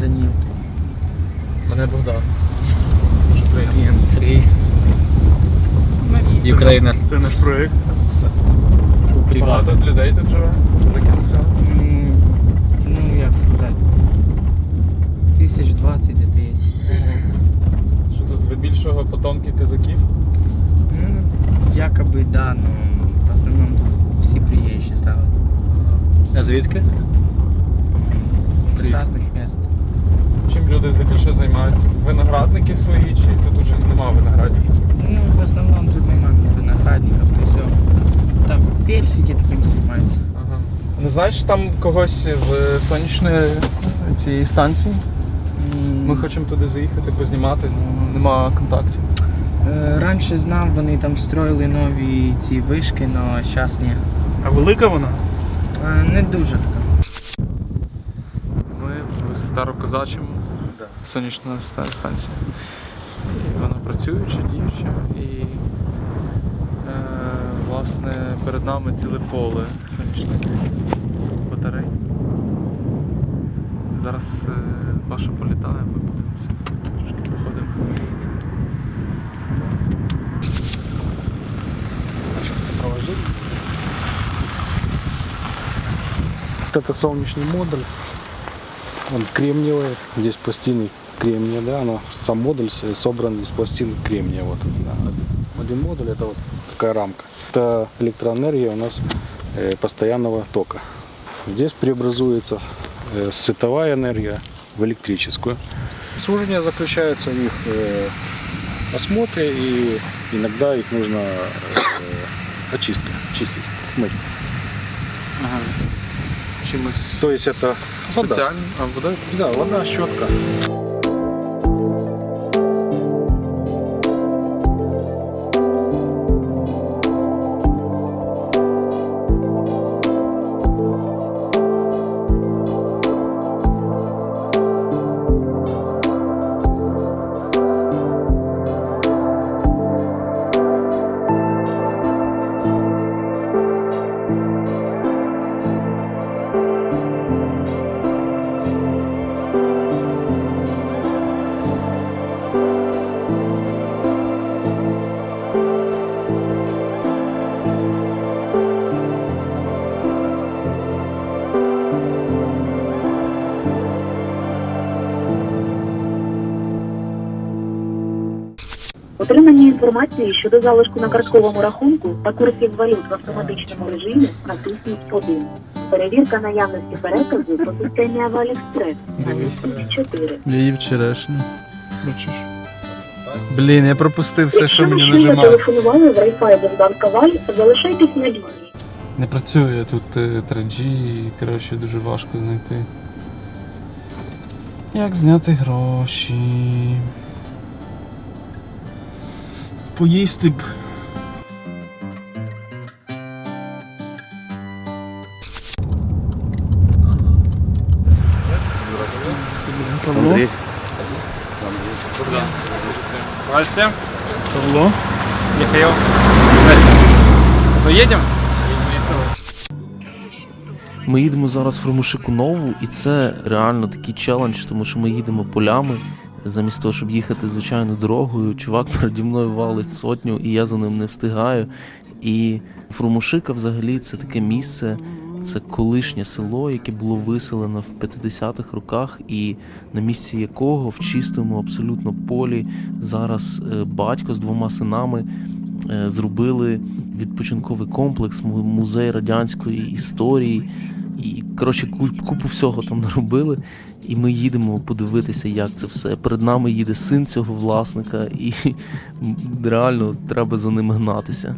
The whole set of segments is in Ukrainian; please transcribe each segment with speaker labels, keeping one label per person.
Speaker 1: Даніл.
Speaker 2: Мене Богдан. Дуже приємно.
Speaker 1: Сергій. Юкрейнер.
Speaker 3: Це наш проєкт.
Speaker 2: Багато людей тут живе, велике населення.
Speaker 1: М, Ну, як сказати. Тисяч двадцять де є.
Speaker 2: Що тут здебільшого потомки казаків?
Speaker 1: Ну, якоби да, но в основному тут всі приїжджі стали.
Speaker 3: А звідки?
Speaker 1: З різних.
Speaker 2: Чим люди здебільшого займаються? Виноградники свої чи тут уже нема виноградів?
Speaker 1: Ну, в основному тут немає виноградників, то все. Так, персики таким займаються.
Speaker 2: Ага. Не знаєш там когось з сонячної цієї станції? Ми хочемо туди заїхати, познімати, нема контактів.
Speaker 1: е, Раніше знав, вони там строїли нові ці вишки, але зараз ні.
Speaker 3: А велика вона?
Speaker 1: Е, Не дуже така.
Speaker 2: Ми в Старокозачому, сонячна ста- станція. І вона працююча, діюча і е, власне перед нами ціле поле сонячних батарей. Зараз е, Паша політає, ми подивимося. Трошки походимо.
Speaker 4: Вот это солнечный модуль, он кремниевый, здесь пластины кремния, да, но сам модуль собран из пластин кремния. Вот, да. Один модуль это вот такая рамка. Это электроэнергия у нас э, постоянного тока. Здесь преобразуется э, световая энергия в электрическую. Служение заключается в их э, осмотре и иногда их нужно э, очистка, чистить, мыть.
Speaker 2: Чимось
Speaker 4: То есть это вода.
Speaker 2: спеціальним, а вода
Speaker 4: Да, вода, щетка.
Speaker 5: Отримання інформації щодо залишку на картковому рахунку та курсів валют в автоматичному режимі натисніть 1. Перевірка наявності переказу по системі Авалікспрес натисніть 4.
Speaker 3: Її вчорашня. Бачиш? Блін, я пропустив все,
Speaker 5: Якщо
Speaker 3: що
Speaker 5: ви
Speaker 3: мені
Speaker 5: щойно
Speaker 3: нажимати.
Speaker 5: телефонували в Райфайзенбанк Аваль, залишайтесь на лінії.
Speaker 3: Не працює тут е, 3G, і, коротше, дуже важко знайти. Як зняти гроші? Поїсти б.
Speaker 4: Андрей.
Speaker 3: Здрасте. Павло. Михаил. Поїдемо?
Speaker 6: Ми їдемо зараз в Ромушику Нову, і це реально такий челендж, тому що ми їдемо полями замість того, щоб їхати звичайною дорогою, чувак переді мною валить сотню, і я за ним не встигаю. І Фрумушика взагалі це таке місце, це колишнє село, яке було виселено в 50-х роках, і на місці якого в чистому абсолютно полі зараз е, батько з двома синами е, зробили відпочинковий комплекс, музей радянської історії. І коротше, купу всього там наробили. І ми їдемо подивитися, як це все. Перед нами їде син цього власника, і реально треба за ним гнатися.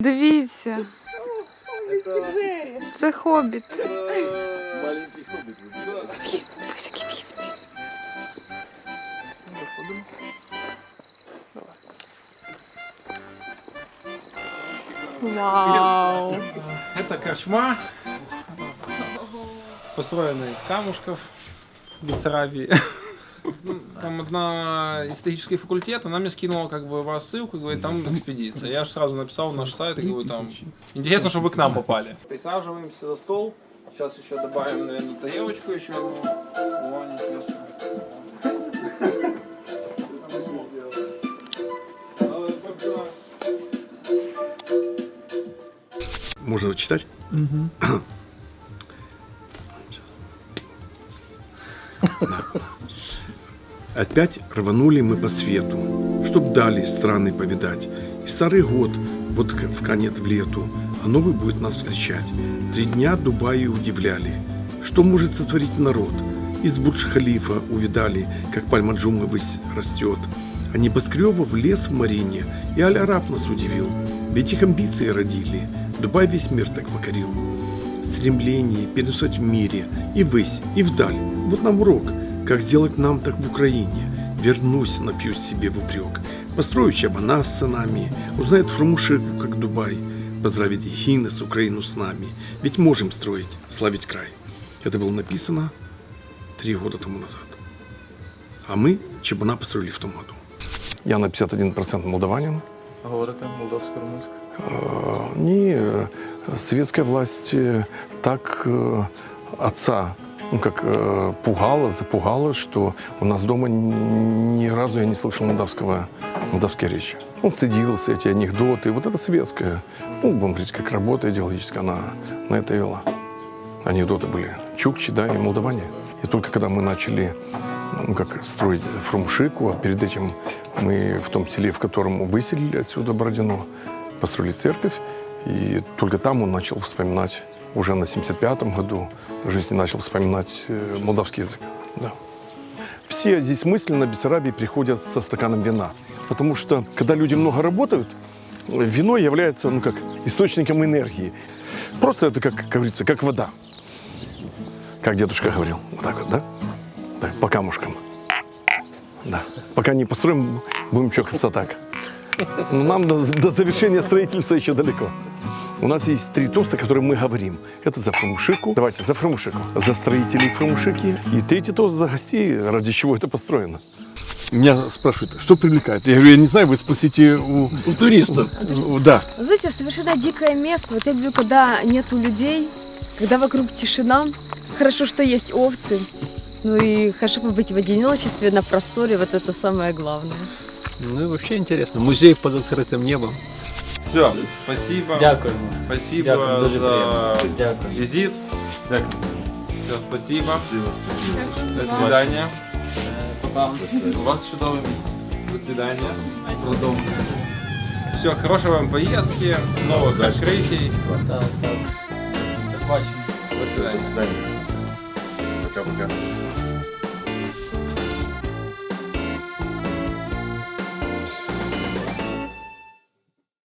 Speaker 7: Дивіться. Це хобіт. Ось який Вау.
Speaker 8: Это корчма, построенная из камушков Бессарабии. Там одна исторический факультет, она мне скинула как бы вас ссылку, говорит, там экспедиция. Я же сразу написал наш сайт и говорю, там, интересно, чтобы вы к нам попали. Присаживаемся за стол. Сейчас еще добавим, наверное, тарелочку еще одну.
Speaker 9: Можно читать? Опять рванули мы по свету, Чтоб дали страны повидать. И старый год, вот к- вканет в лету, А новый будет нас встречать. Три дня Дубаи удивляли, Что может сотворить народ. Из Бурдж-Халифа увидали, Как пальма джумы высь растет. А небоскребов лес в Марине, И Аль-Араб нас удивил. Ведь их амбиции родили, Дубай весь мир так покорил. Стремление переносить в мире и ввысь, и вдаль. Вот нам урок, как сделать нам так в Украине. Вернусь, напьюсь себе в упрек. Построю чабана с сынами, узнает Фрумушику, как Дубай. Поздравить Хинес, Украину с нами. Ведь можем строить, славить край. Это было написано три года тому назад. А мы чабана построили в том году.
Speaker 10: Я на 51% молдаванин.
Speaker 2: Говорите молдавсько-румунською?
Speaker 10: Э, Не, э, советская власть так отца ну, как пугала, запугала, что у нас дома ни разу я не слышал молдавского, молдавской речи. Он стыдился, эти анекдоты. Вот это советская, ну, будем говорить, как работа идеологическая, она на это вела. Анекдоты были чукчи, да, и молдаване. И только когда мы начали ну, как строить Фрумшику, а перед этим мы в том селе, в котором выселили отсюда Бородино, построили церковь, и только там он начал вспоминать, уже на 75-м году в жизни начал вспоминать э, молдавский язык. Да. Все здесь мысленно Бессарабии приходят со стаканом вина, потому что когда люди много работают, э, вино является ну, как источником энергии. Просто это, как, как говорится, как вода. Как дедушка говорил, вот так вот, да? Так, по камушкам. Да. Пока не построим, будем чокаться так. Но нам до, до завершения строительства еще далеко. У нас есть три тоста, которые мы говорим. Это за Фрумшику. Давайте, за Фрумшику. За строителей Фрумшики. И третий тост за гостей, ради чего это построено. Меня спрашивают, что привлекает? Я говорю, я не знаю, вы спросите у, у туристов. Да.
Speaker 7: Вы Знаете, совершенно дикое место. Вот я люблю, когда нету людей, когда вокруг тишина. Хорошо, что есть овцы. Ну и хорошо побыть в одиночестве, на просторе. Вот это самое главное.
Speaker 3: Ну і взагалі інтересно. Музей під відкритим небом.
Speaker 8: Все, спасибо.
Speaker 1: Дякуємо.
Speaker 8: Спасибо
Speaker 1: Дякую, дуже
Speaker 8: за
Speaker 1: приємно. Дякую.
Speaker 8: визит.
Speaker 1: Дякую.
Speaker 8: Все, спасибо. До свидания.
Speaker 2: У вас чудове місце.
Speaker 8: До свидания. Все, хорошей вам поездки, новых открытий.
Speaker 1: Так, так. Побачимо.
Speaker 8: До свидания.
Speaker 9: Пока-пока.